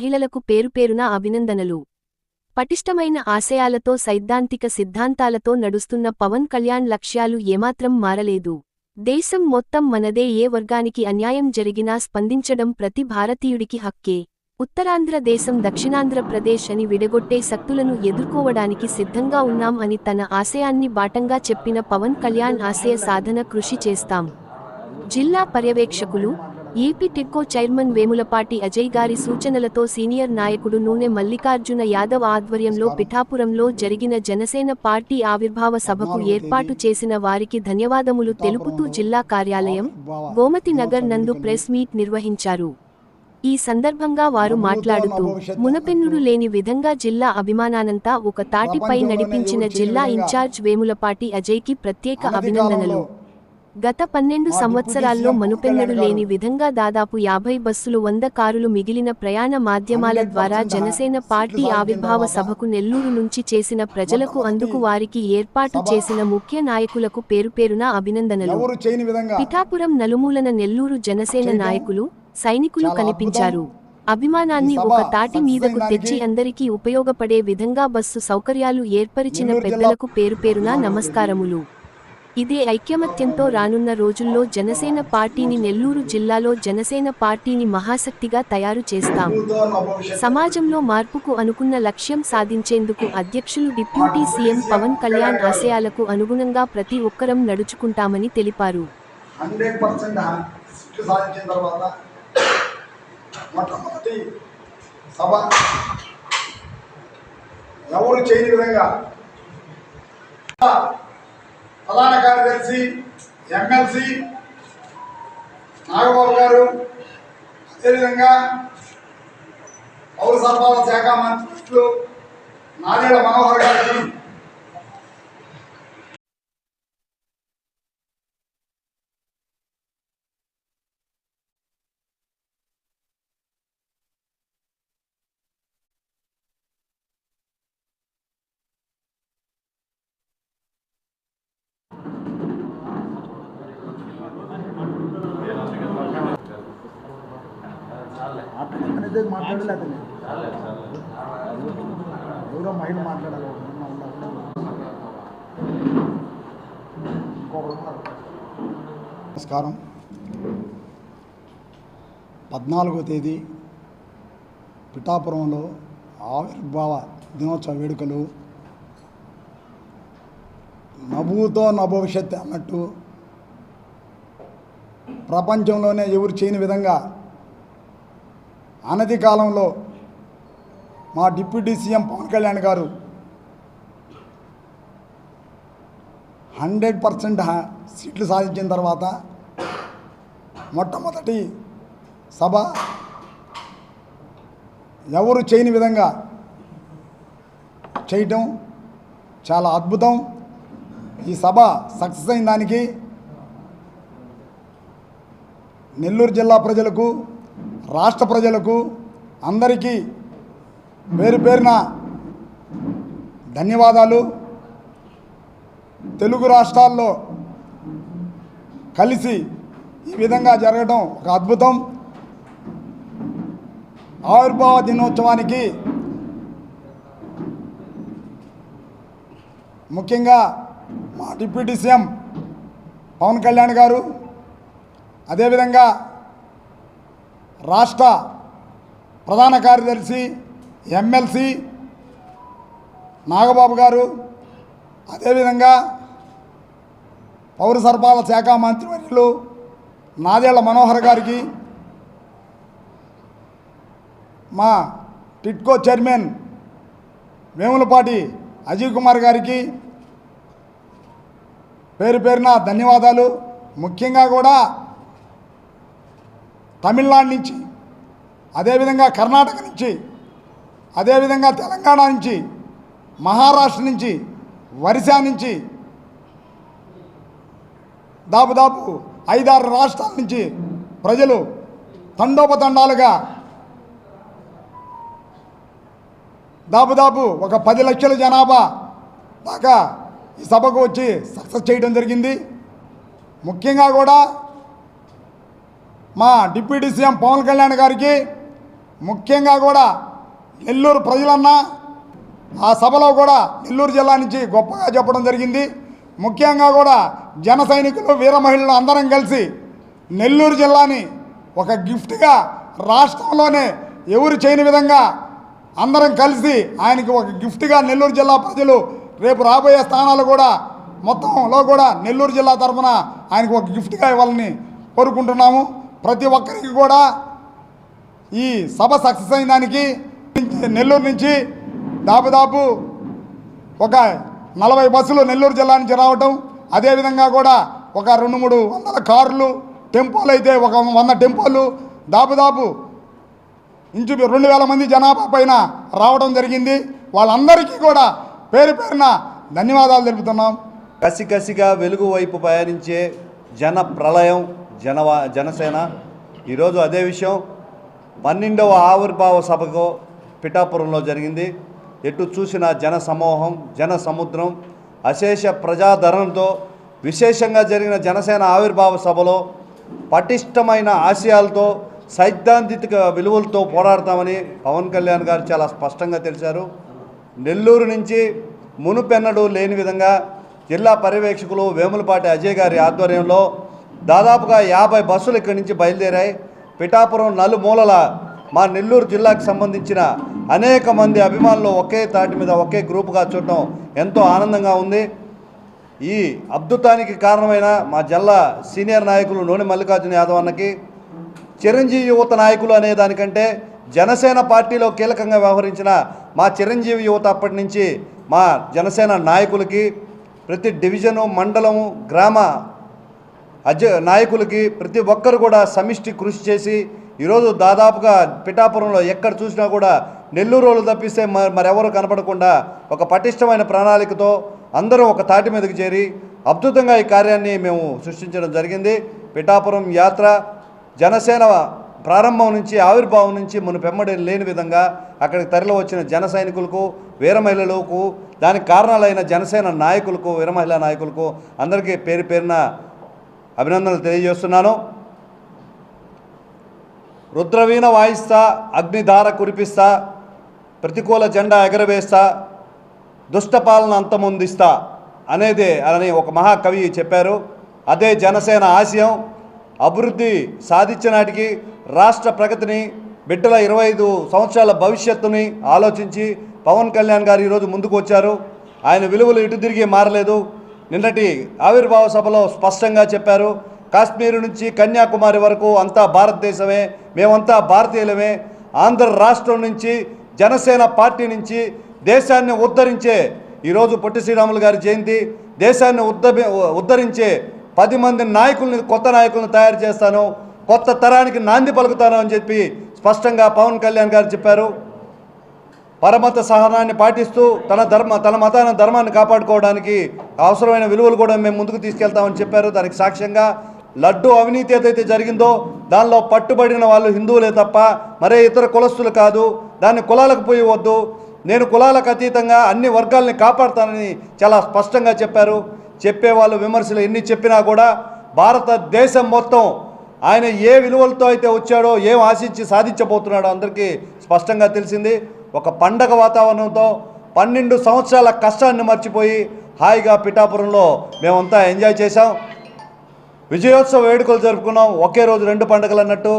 మహిళలకు పేరుపేరున అభినందనలు. పటిష్టమైన ఆశయాలతో సైద్ధాంతిక సిద్ధాంతాలతో నడుస్తున్న పవన్ కళ్యాణ్ లక్ష్యాలు ఏమాత్రం మారలేదు. దేశం మొత్తం మనదే ఏ వర్గానికి అన్యాయం జరిగినా స్పందించడం ప్రతి భారతీయుడికి హక్కే. ఉత్తరాంధ్ర దేశం దక్షిణాంధ్రప్రదేశ్ అని విడగొట్టే శక్తులను ఎదుర్కోవడానికి సిద్ధంగా ఉన్నాం అని తన ఆశయాన్ని బాటంగా చెప్పిన పవన్ కళ్యాణ్ ఆశయ సాధన కృషి చేస్తాం. జిల్లా పర్యవేక్షకులు ఏపీ టిడ్కో చైర్మన్ వేములపాటి అజయ్ గారి సూచనలతో సీనియర్ నాయకుడు నూనె మల్లికార్జున యాదవ్ ఆధ్వర్యంలో పిఠాపురంలో జరిగిన జనసేన పార్టీ ఆవిర్భావ సభకు ఏర్పాటు చేసిన వారికి ధన్యవాదములు తెలుపుతూ జిల్లా కార్యాలయం గోమతి నగర్ నందు ప్రెస్ మీట్ నిర్వహించారు. ఈ సందర్భంగా వారు మాట్లాడుతూ మునపెన్నుడు లేని విధంగా జిల్లా అభిమానానంతా ఒక తాటిపై నడిపించిన జిల్లా ఇన్ఛార్జ్ వేములపాటి అజయ్కి ప్రత్యేక అభినందనలు. గత పన్నెండు సంవత్సరాల్లో మనుపెన్నడు లేని విధంగా దాదాపు యాభై బస్సులు వంద కారులు మిగిలిన ప్రయాణ మాధ్యమాల ద్వారా జనసేన పార్టీ ఆవిర్భావ సభకు నెల్లూరు నుంచి చేసిన ప్రజలకు అందుకు వారికి ఏర్పాటు చేసిన ముఖ్య నాయకులకు పేరుపేరున అభినందనలు. పిఠాపురం నలుమూలన నెల్లూరు జనసేన నాయకులు సైనికులు కనిపించారు. అభిమానాన్ని ఒక తాటి మీదకు తెచ్చి అందరికీ ఉపయోగపడే విధంగా బస్సు సౌకర్యాలు ఏర్పరిచిన పెద్దలకు పేరుపేరున నమస్కారములు. ఇదే ఐక్యమత్యంతో రానున్న రోజుల్లో జనసేన పార్టీని నెల్లూరు జిల్లాలో జనసేన పార్టీని మహాశక్తిగా తయారు చేస్తాం. సమాజంలో మార్పుకు అనుకున్న లక్ష్యం సాధించేందుకు అధ్యక్షులు డిప్యూటీ సీఎం పవన్ కళ్యాణ్ ఆశయాలకు అనుగుణంగా ప్రతి ఒక్కరం నడుచుకుంటామని తెలిపారు. సభ ఎవరు చేయని విధంగా ప్రధాన కార్యదర్శి ఎమ్మెల్సీ నాగబాబు గారు అదేవిధంగా పౌర సరఫరాల శాఖ మంత్రులు నాదేళ్ళ మనోహర్ గారు మాట్లాడలే అతను ఎవరో మహిళ మాట్లాడాలి. నమస్కారం. పద్నాలుగో తేదీ పిఠాపురంలో ఆవిర్భావ దినోత్సవ వేడుకలు. నభూతో నభవిష్యత్ అన్నట్టు ప్రపంచంలోనే ఎవరు చేయని విధంగా అనతి కాలంలో మా డిప్యూటీ సీఎం పవన్ కళ్యాణ్ గారు హండ్రెడ్ పర్సెంట్ సీట్లు సాధించిన తర్వాత మొట్టమొదటి సభ ఎవరు చేయని విధంగా చేయటం చాలా అద్భుతం. ఈ సభ సక్సెస్ అయిన దానికి నెల్లూరు జిల్లా ప్రజలకు రాష్ట్ర ప్రజలకు అందరికీ పేరు పేరున ధన్యవాదాలు. తెలుగు రాష్ట్రాల్లో కలిసి ఈ విధంగా జరగడం ఒక అద్భుతం. ఆవిర్భావ దినోత్సవానికి ముఖ్యంగా మా డిప్యూటీ సీఎం పవన్ కళ్యాణ్ గారు అదేవిధంగా రాష్ట్ర ప్రధాన కార్యదర్శి ఎమ్మెల్సీ నాగబాబు గారు అదేవిధంగా పౌర సరఫరాల శాఖ మంత్రివర్యులు నాదేళ్ళ మనోహర్ గారికి మా టిట్కో చైర్మన్ వేములపాటి అజయ్ కుమార్ గారికి పేరు పేరున ధన్యవాదాలు. ముఖ్యంగా కూడా తమిళనాడు నుంచి అదేవిధంగా కర్ణాటక నుంచి అదేవిధంగా తెలంగాణ నుంచి మహారాష్ట్ర నుంచి వరిసా నుంచి దాదాపు ఐదారు రాష్ట్రాల నుంచి ప్రజలు తండోపతండాలుగా దాదాపు ఒక పది లక్షల జనాభా దాకా ఈ సభకు వచ్చి సక్సెస్ చేయడం జరిగింది. ముఖ్యంగా కూడా మా డిప్యూటీ సీఎం పవన్ కళ్యాణ్ గారికి ముఖ్యంగా కూడా నెల్లూరు ప్రజలన్నా ఆ సభలో కూడా నెల్లూరు జిల్లా నుంచి గొప్పగా చెప్పడం జరిగింది. ముఖ్యంగా కూడా జన సైనికులు వీర మహిళలు అందరం కలిసి నెల్లూరు జిల్లాని ఒక గిఫ్ట్గా రాష్ట్రంలోనే ఎవరు చేయని విధంగా అందరం కలిసి ఆయనకి ఒక గిఫ్ట్గా నెల్లూరు జిల్లా ప్రజలు రేపు రాబోయే స్థానాలు కూడా మొత్తంలో కూడా నెల్లూరు జిల్లా తరఫున ఆయనకు ఒక గిఫ్ట్గా ఇవ్వాలని కోరుకుంటున్నాము. ప్రతి ఒక్కరికి కూడా ఈ సభ సక్సెస్ అయిన దానికి నెల్లూరు నుంచి దాదాపు ఒక నలభై బస్సులు నెల్లూరు జిల్లా నుంచి రావటం అదేవిధంగా కూడా ఒక రెండు మూడు వందల కార్లు టెంపోలు అయితే ఒక వంద టెంపోలు దాదాపు ఇంచు రెండు వేల మంది జనాభా పైన రావడం జరిగింది. వాళ్ళందరికీ కూడా పేరు పేరున ధన్యవాదాలు తెలుపుతున్నాం. కసికసిగా వెలుగు వైపు పయనించే జన ప్రళయం జనవా జనసేన. ఈరోజు అదే విషయం. పన్నెండవ ఆవిర్భావ సభకు పిఠాపురంలో జరిగింది. ఎటు చూసిన జన సమూహం జన సముద్రం అశేష ప్రజాదరణతో విశేషంగా జరిగిన జనసేన ఆవిర్భావ సభలో పటిష్టమైన ఆశయాలతో సైద్ధాంతిక విలువలతో పోరాడతామని పవన్ కళ్యాణ్ గారు చాలా స్పష్టంగా తెలిశారు. నెల్లూరు నుంచి మునుపెన్నడూ లేని విధంగా జిల్లా పర్యవేక్షకులు వేములపాటి అజయ్ గారి ఆధ్వర్యంలో దాదాపుగా యాభై బస్సులు ఇక్కడి నుంచి బయలుదేరాయి. పిఠాపురం నలుమూలల మా నెల్లూరు జిల్లాకు సంబంధించిన అనేక మంది అభిమానులు ఒకే తాటి మీద ఒకే గ్రూపుగా చూడటం ఎంతో ఆనందంగా ఉంది. ఈ అద్భుతానికి కారణమైన మా జిల్లా సీనియర్ నాయకులు నోని మల్లికార్జున యాదవ్ అన్నకి చిరంజీవి యువత నాయకులు అనే దానికంటే జనసేన పార్టీలో కీలకంగా వ్యవహరించిన మా చిరంజీవి యువత అప్పటి నుంచి మా జనసేన నాయకులకి ప్రతి డివిజను మండలము గ్రామ అధ్య నాయకులకి ప్రతి ఒక్కరు కూడా సమిష్టి కృషి చేసి ఈరోజు దాదాపుగా పిఠాపురంలో ఎక్కడ చూసినా కూడా నెల్లూరు వాళ్ళు తప్పిస్తే మ- మరెవరు కనపడకుండా ఒక పటిష్టమైన ప్రణాళికతో అందరూ ఒక తాటి మీదకి చేరి అద్భుతంగా ఈ కార్యాన్ని మేము సృష్టించడం జరిగింది. పిఠాపురం యాత్ర జనసేన ప్రారంభం నుంచి ఆవిర్భావం నుంచి మన పెమ్మడి లేని విధంగా అక్కడికి తరలి వచ్చిన జన సైనికులకు వీర మహిళలకు దానికి కారణాలైన జనసేన నాయకులకు వీరమహిళా నాయకులకు అందరికీ పేరు పేరున అభినందనలు తెలియజేస్తున్నాను. రుద్రవీణ వాయిస్తా అగ్నిధార కురిపిస్తా ప్రతికూల జెండా ఎగరవేస్తా దుష్టపాలన అంతమొందిస్తా అనేది అని ఒక మహాకవి చెప్పారు. అదే జనసేన ఆశయం. అభివృద్ధి సాధించినాటికి రాష్ట్ర ప్రగతిని బిడ్డల ఇరవై ఐదు సంవత్సరాల భవిష్యత్తుని ఆలోచించి పవన్ కళ్యాణ్ గారు ఈరోజు ముందుకు వచ్చారు. ఆయన విలువలు ఇటు తిరిగి మారలేదు. నిన్నటి ఆవిర్భావ సభలో స్పష్టంగా చెప్పారు కాశ్మీర్ నుంచి కన్యాకుమారి వరకు అంతా భారతదేశమే మేమంతా భారతీయులమే. ఆంధ్ర రాష్ట్రం నుంచి జనసేన పార్టీ నుంచి దేశాన్ని ఉద్ధరించే ఈరోజు పొట్టి శ్రీరాములు గారి జయంతి దేశాన్ని ఉద్ధ ఉద్ధరించే పది మంది నాయకుల్ని కొత్త నాయకులను తయారు చేస్తాను కొత్త తరానికి నాంది పలుకుతాను అని చెప్పి స్పష్టంగా పవన్ కళ్యాణ్ గారు చెప్పారు. పరమత సహనాన్ని పాటిస్తూ తన ధర్మ తన మతాన్ని ధర్మాన్ని కాపాడుకోవడానికి అవసరమైన విలువలు కూడా మేము ముందుకు తీసుకెళ్తామని చెప్పారు. దానికి సాక్ష్యంగా లడ్డు అవినీతి ఏదైతే జరిగిందో దానిలో పట్టుబడిన వాళ్ళు హిందువులే తప్ప మరే ఇతర కులస్తులు కాదు. దాన్ని కులాలకు పోయి వద్దు. నేను కులాలకు అతీతంగా అన్ని వర్గాల్ని కాపాడుతానని చాలా స్పష్టంగా చెప్పారు. చెప్పేవాళ్ళు విమర్శలు ఎన్ని చెప్పినా కూడా భారతదేశం మొత్తం ఆయన ఏ విలువలతో అయితే వచ్చాడో ఏం ఆశించి సాధించబోతున్నాడో అందరికీ స్పష్టంగా తెలిసింది. ఒక పండగ వాతావరణంతో పన్నెండు సంవత్సరాల కష్టాన్ని మర్చిపోయి హాయిగా పిఠాపురంలో మేమంతా ఎంజాయ్ చేశాం. విజయోత్సవ వేడుకలు జరుపుకున్నాం. ఒకే రోజు రెండు పండుగలు అన్నట్టు.